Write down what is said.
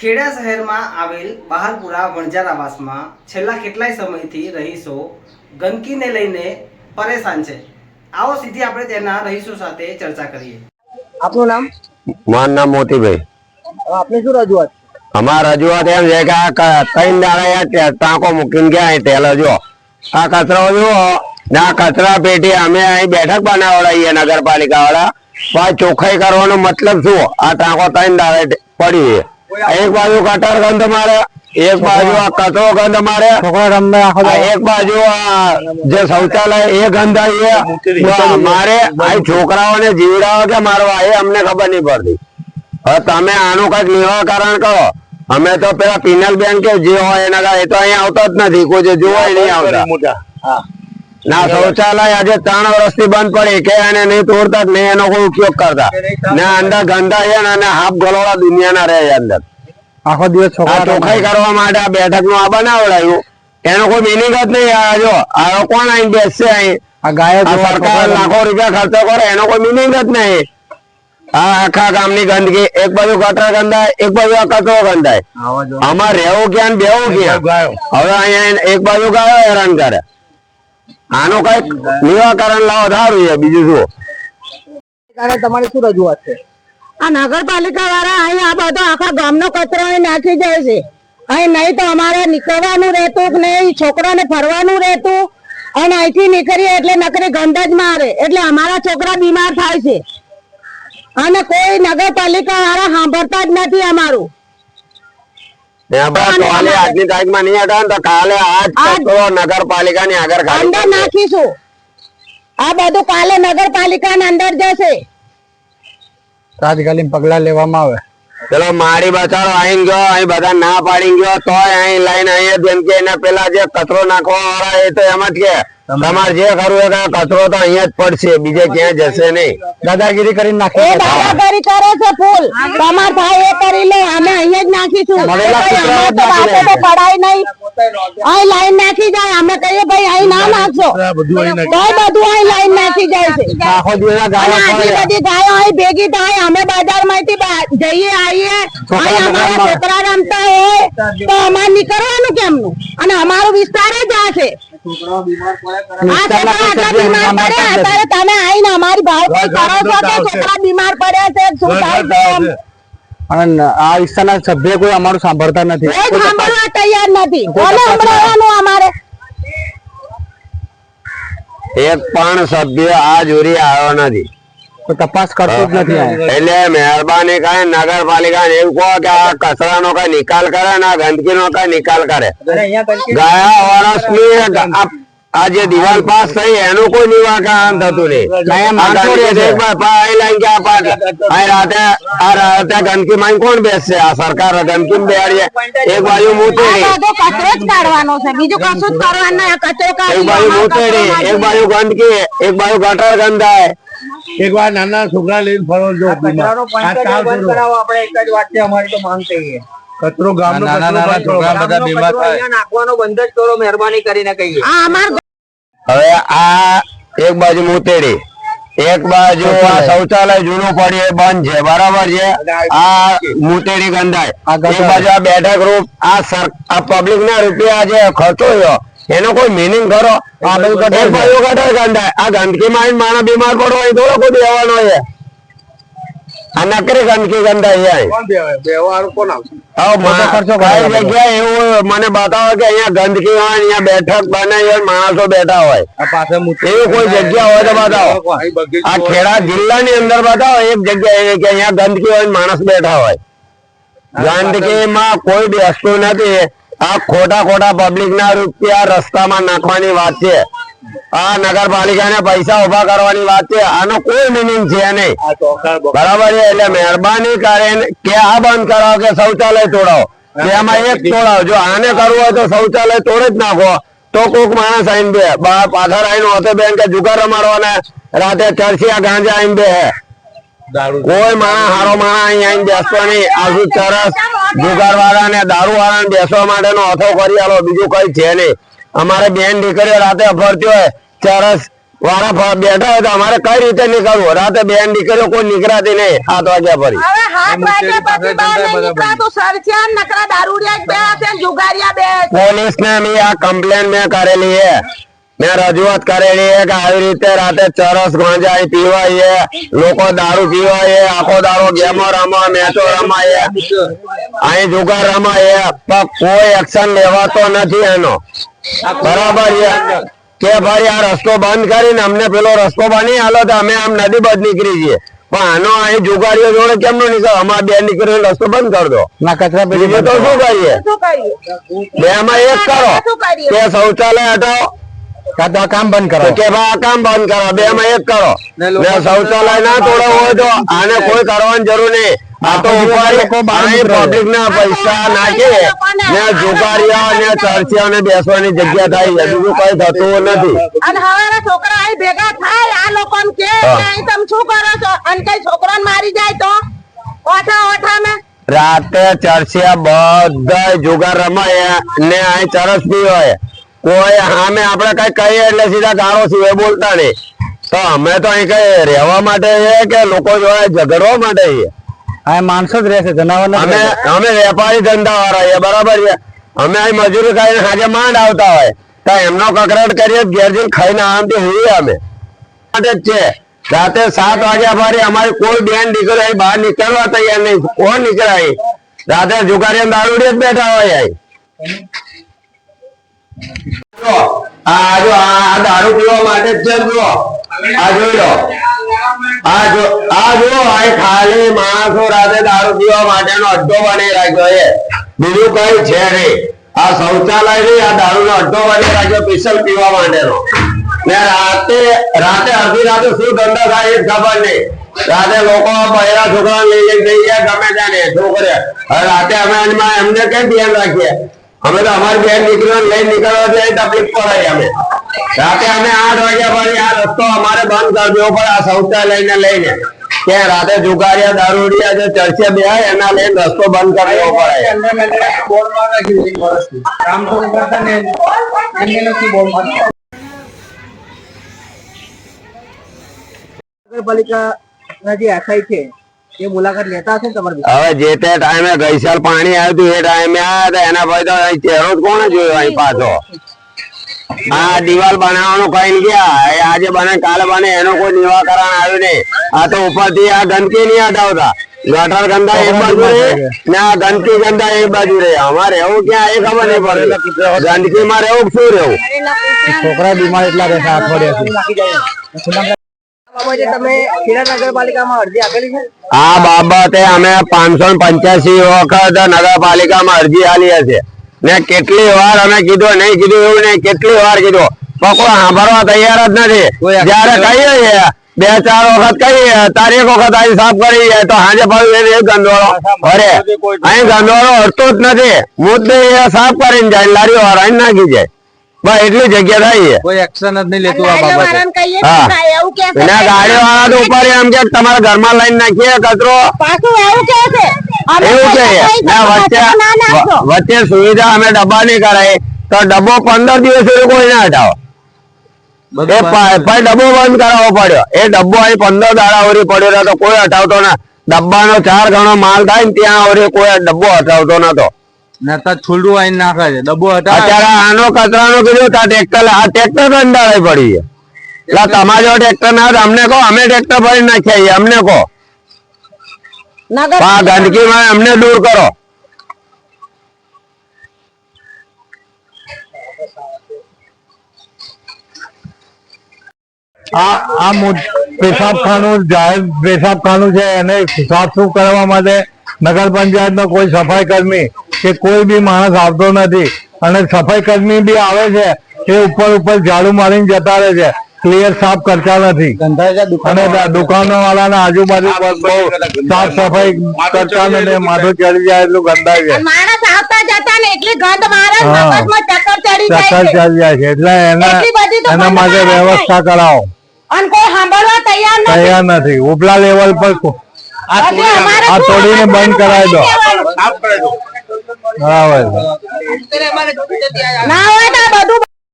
ખેડા શહેરમાં આવેલ બહારપુરા વણજાર આવાસમાં છેલ્લા કેટલાય સમયથી રહીશો ગંદકીને લઈને પરેશાન છે. આવો સીધી આપણે તેના રહીશો સાથે ચર્ચા કરીએ. આપનું નામ? મારું નામ મોતીભાઈ. આપને શું રજૂઆત? અમારા રજૂઆત એમ છે કે આ ત્રણ દાડા ટાંકો મૂકીને ગયા તેલ જો આ કચરો જુઓ. ને આ કચરા પેટી અમે અહીં બેઠક બનાવડાવીએ નગરપાલિકા વાળા ચોખ્ખાઈ કરવાનો મતલબ શું? આ ટાંકો ત્રણ દાડે પડી છે. એક બાજુ કટર ગંધ મારે એક બાજુ આ કચરો ગંધ મારે એક બાજુ આ જે શૌચાલય એ ગંધ મારે આ છોકરાઓને જીવડાવો કે મારવા એ અમને ખબર નહીં પડતી. હવે તમે આનું કંઈક નિરાકરણ કરો. અમે તો પેલા પિનલ બેન કે જે હોય એના એ તો અહીંયા આવતો જ નથી. કોઈ જે જોવા નહીં આવતા. ના શૌચાલય આજે ત્રણ વર્ષથી બંધ પડી. કે એને નહીં તોડતા જ નહીં એનો કોઈ ઉપયોગ કરતા. ને અંદર ગંદા છે ને અને હાફ ગલોડા દુનિયાના રહે અંદર. આખો દિવસ આ ચોખ્ખાઈ કરવા માટે આ બેઠકનું આ બનાવડાયું. એનો કોઈ મિનિંગ જ નહીં આ જો. આ કોણ અહીં બેસશે અહીં આ ગાયક સરકાર લાખો રૂપિયા ખર્ચો કરે એનો કોઈ મિનિંગ જ નહીં. આ આખા ગામની ગંદકી. એક બાજુ ગટર ગંદાય એક બાજુ આ કચરો ગંદાય આમાં રહેવું ક્યાં બેવું ક્યાં? હવે અહીંયા એક બાજુ ગાયો હેરાન કરે. આનું કંઈક નિરાકરણ લાવો સારું છે બીજું શું? તમારી શું રજૂઆત છે? આ નગરપાલિકા વાળા અહીં આ બધો આખા ગામનો કચરો નાખી જાય છે. અહીં નહીં તો અમારે નીકળવાનું રહેતું નહીં છોકરાને ફરવાનું રહેતું. અને અહીંથી નીકળીએ એટલે નકરી ગંધ જ મારે એટલે અમારા છોકરા બીમાર થાય છે. અને કોઈ નગરપાલિકા વાળા સાંભળતા જ નથી અમારું. આજની તારીખમાં નહીં હટાવે તો કાલે આજ નગરપાલિકાની આગળ અંદર નાખીશું. આ બધું કાલે નગરપાલિકાના અંદર જશે. તાત્કાલિક પગલા લેવામાં આવે. ચલો મારી બચાડો આઈને ગયો અહીં બધા ના પાડી ગયો તો અહીં લાઈન અહીં જેમ કે એના પેલા જે કચરો નાખવા વાળા એ તો એમ જ કે તમારે જે કરવું હોય કે કચરો તો અહીંયા જ પડશે બીજે ક્યાંય જશે નહીં. દાદાગીરી કરી એ દાદાગીરી કરે છે ફૂલ. તમાર ભાઈ એ કરી લે અમે અહીંયા જ નાખીશું. તો પડાય નહીં. અહીં લાઈન નાખી જાય અમે કહીએ ભાઈ અહીં ના નાખશો. બધું અહીં લાઈન નાખી જાય છે. આખો દિવસ ગાયો આટલી બધી ગાયો અહીં ભેગી થાય અમે બજારમાંથી જઈએ આવીએ. અહીં અમારા છોકરા રમતા હોય તો અમારે નીકળવાનું કેમનું? અને અમારો વિસ્તાર જ આ છે. તમે આવીને અમારી ભાવભાઈ કરો છો કે છોકરા બીમાર પડ્યા છે શું થાય છે અને આ વિસ્તારના સભ્ય કોઈ અમારું સાંભળતા નથી. કોઈ તૈયાર નથી. કોને સંભળાવવાનું અમારે. એક પણ સભ્ય આ જોરી આવ્યો નથી. તપાસ કરતો જ નથી. એટલે મહેરબાની કઈ નગરપાલિકા એવું કહો કે આ કચરાનો કઈ નિકાલ કરે ને આ ગંદકીનો કઈ નિકાલ કરે. ગયા વર્ષની આ- જે દિવાલ પાસ થઈ એનું કોઈ નિવારણ થતું રાતે આ રાતે ગંદકી માં કોણ બેસશે? આ સરકાર ગંદકી બેહાડીએ. એક બાજુ મૂતેડી બધો કચરો જ કાઢવાનો છે. બીજું કશું જ કરવાનું નહીં. આ કચરો એક કાઢી બાજુ મૂતેડી એક બાજુ ગંદકી એક બાજુ ગટર ગંધાય. એક વાર નાના છોકરા લઈને ફરો જો આ આપણે એક જ વાત છે અમારી તો માંગ કહીએ કચરો ગામનો કરો. છોકરા બધા બીમાર થાય. નાખવાનો બંધ જ કરો મહેરબાની કરીને કહીએ. આ અમાર હવે આ એક બાજુ મુતેડી એક બાજુ આ શૌચાલય જૂનું પડ્યું એ બંધ છે બરાબર છે? આ મુતેડી. ગંધાય. એક બાજુ આ બેઠક રૂપ આ સર આ પબ્લિક ના રૂપિયા જે ખર્ચો થયો એનો કોઈ મિનિંગ ખરો? આ બધું ગટર ગંધાય આ ગંદકી માં માણસ બીમાર પડવો એ થોડો કોઈ દેવાનો છે આ નકરી ગંદકી કરવા પડે. એવું મને બતાવો કે અહીંયા ગંદકી હોય અહીંયા બેઠક બનાવી હોય માણસો બેઠા હોય. આ એવી કોઈ જગ્યા હોય તો બતાવો. આ ખેડા ખેડા જિલ્લાની અંદર બતાવો એક જગ્યા એવી કે અહીંયા ગંદકી હોય માણસ બેઠા હોય. ગંદકીમાં કોઈ બેસતું નથી. આ ખોટા ખોટા પબ્લિક ના રૂપિયા રસ્તામાં નાખવાની વાત છે. આ નગરપાલિકાને પૈસા ઊભા કરવાની વાત છે. આનો કોઈ મિનિંગ છે નહીં. આ. બરાબર છે? એટલે મહેરબાની કરીને કે આ બંધ કરાવો કે શૌચાલય તોડાવો? એમાં એક તોડાવો. જો આને કરવું હોય તો શૌચાલય તોડે જ નાખો. તો કોક માણસ આઈને બે. બા પાછળ આઈને હોતે બેન કે જુગાર રમાડવાના. રાતે ચરસિયા ગાંજા આઈને બે. હે કોઈ માણસ હારો માણસ અહીં આઈને બેસતો નહીં. આજુ ચરસ જુગાર વાળા ને દારૂ વાળા બેસવા માટેનો અથો કરી આલો. બીજું કઈ છે નહીં. અમારે બેન દીકરીઓ રાતે ફરતી હોય ચરસ વાળા બેઠા હોય તો અમારે કઈ રીતે નીકળવું? રાતે બેન દીકરીઓ કોઈ નીકળાતી નહીં સાત વાગ્યા ફરી. પોલીસ ને મેં આ કમ્પ્લેન મેં કરેલી છે. મેં રજૂઆત કરેલી હે કે આવી રીતે રાતે ચરસ ગાંજા પીવાય લોકો દારૂ પીવાય આખો દારો ગેમો રમા મેચો રમાય. અહીં જુગાર રમાય પણ કોઈ એક્શન લેવાતો નથી એનો. બરાબર કે ભાઈ આ રસ્તો બંધ કરીને અમને પેલો રસ્તો બની હાલો તો અમે આમ નદી બધ નીકળી જઈએ. પણ આનો અહીં જુગાડીઓ જોડે કેમ નો નીકળે? અમારે બે નીકળીને રસ્તો બંધ કરી દો. ના કચરા પેટી તો શું કરીએ? બે માં એક કરો. કે શૌચાલય હટાવો. કાં તો આ કામ બંધ કરો. કે ભાઈ આ કામ બંધ કરો બે માં એક કરો. ને શૌચાલય ના તોડો હોય તો આને કોઈ કરવાની જરૂર નહીં. આ તો ઉપાડી પબ્લિક ના પૈસા નાખી. ને જુગારિયા ને ચર્ચિયા ને બેસવાની જગ્યા થાય છે બીજું કઈ થતું નથી. અને છોકરા અહીં ભેગા થાય આ લોકોને કે હા. કે અહીં તમે શું કરો છો? અને કઈ છોકરાને મારી જાય તો? ઓઠા ઓઠા મેં રાતે ચર્ચિયા બધા જુગાર રમાય ને અહીં ચરસ પી હોય કોઈ સામે આપણે કઈ કહીએ એટલે સીધા ગાળો સિવાય બોલતા નહીં. તો અમે તો અહીં કઈ રહેવા માટે છે કે લોકો જોડે ઝઘડવા માટે છે? આ માણસો જ રહેશે જનાવર અમે અમે વેપારી ધંધા વાળા છીએ બરાબર છે? અમે અહીં મજૂરી ખાઈને સાંજે માંડ આવતા હોય. તો એમનો કકરાટ કરીએ ઘેર જઈને ખાઈને આરામથી હોઈએ અમે. માટે જ છે. રાતે સાત વાગ્યા ફરી અમારી કોઈ બેન દીકરો અહીં બહાર નીકળવા તૈયાર નહીં. કોણ નીકળે અહીં? રાતે જુગારી દારૂડી જ બેઠા હોય અહીં. આ પીવા માટે રાતે કઈ ને રાતે રાતે અડધી રાતે શું ધંધા થાય એ ખબર નહીં. રાતે લોકો પહેલા છોકરા લઈ જઈ ગયા, ગમે ત્યાં ને છોકરે. રાતે અમે એમને કેમ ધ્યાન રાખીએ? અમે તો અમારી બેન દીકરીઓ લઈને નીકળવા જાય તકલીફ પડાય અમે. રાતે અમે આઠ વાગ્યા પછી આ રસ્તો અમારે બંધ કરી દેવો પડે, આ શૌચાલય ને લઈને. કે રાતે જુગારિયા, દારૂડિયા જે ચર્ચે બે એના લઈને રસ્તો બંધ કરી દેવો પડે નગરપાલિકાના જે આશાય છે એ મુલાકાત લેતા હશે ને હવે જે તે ટાઈમે ગઈ સાલ પાણી આવ્યું હતું એ ટાઈમે આવ્યા હતા એના પછી તો અહીં ચહેરો જ કોણે જોયો અહીં પાછો? આ દિવાલ બનાવવાનું કઈ ગયા. એ આજે બને કાલે બને એનું કોઈ નિવાકરણ આવ્યું નહીં. આ તો ઉપરથી આ ગંદકી નહીં હટાવતા. ગટર ગંદા એક બાજુ રહે ને આ ગંદકી ગંદા એક બાજુ રે અમારે એવું ક્યાં એ ખબર નહીં પડે ગંદકી માં રહેવું શું રહેવું? છોકરા બીમાર એટલા રહેશે અઠવાડિયાથી આ બાબતે અમે પાંચસો પંચ્યાસી વખત નગરપાલિકામાં અરજી આલી હશે ને કેટલી વાર અમે કીધું નહીં કીધું એવું નહીં કેટલી વાર કીધું. પણ કોઈ સાંભળવા તૈયાર જ નથી. જયારે કહીએ બે ચાર વખત કહીએ તારી એક વખત અહીં સાફ કરી તો સાંજે પાછું એ ગંદોળો ભરે અહીં ગંદોળો હટતો જ નથી. મુદ્દે એ સાફ કરીને જાય લારીઓ વાળા નાખી જાય. બસ એટલી જગ્યા થાય કોઈ એક્શન જ નહીં લેતું આ બાબતે. ના, ગાડીઓ વાળા તો ઉપર એમ કે તમારા ઘરમાં લઈને નાખીએ કચરો. એવું કે છે. વચ્ચે સુવિધા અમે ડબ્બા ની કરાય. તો ડબ્બો પંદર દિવસ સુધી કોઈ ના હટાવો. ભાઈ ડબ્બો બંધ કરાવવો પડ્યો. એ ડબ્બો અહીં પંદર દાડા ઓરી પડ્યો તો કોઈ હટાવતો ના. ડબ્બાનો ચાર ગણો માલ થાય ને ત્યાં ઓરી કોઈ ડબ્બો હટાવતો નતો. નતા છુલડું આઈ નાખે છે. ડબ્બો હતા અત્યારે આનો કચરાનો કીધું તા ટ્રેક્ટર આ ટ્રેક્ટર કંટાળે પડી છે. એટલે તમારે જો ટ્રેક્ટર ના અમને કહો અમે ટ્રેક્ટર ભરી નાખ્યા અમને કહો. આ ગંદકીમાં અમને દૂર કરો. આ આ પેશાબખાનું જાહેર પેશાબખાનું છે એને સાફ સુફ કરવા માટે નગર પંચાયત નો કોઈ સફાઈ કર્મી કે કોઈ બી માણસ આવતો નથી. અને સફાઈ કર્મી બી આવે છે એ ઉપર ઉપર ઝાડુ મારીને જતા રહે છે. ક્લિયર સાફ કરતા નથી. અને દુકાનો વાળાના આજુબાજુ બહુ સાફ સફાઈ કરતા નથી માથું ચડી જાય એટલું ગંદાય છે. માણસ આવતા જતા ને એટલી ગંધ મારે મગજમાં ચક્કર ચડી જાય ચક્કર છે. ચડી જાય છે. એટલે એના એટલી બધી તો એના માટે વ્યવસ્થા કરાવો. અને કોઈ સાંભળવા તૈયાર નથી. તૈયાર નથી. ઉપલા લેવલ પર આ તોડીને બંધ કરાવી દો. કહેવાનું? બરાબર ના હોય તો. બધું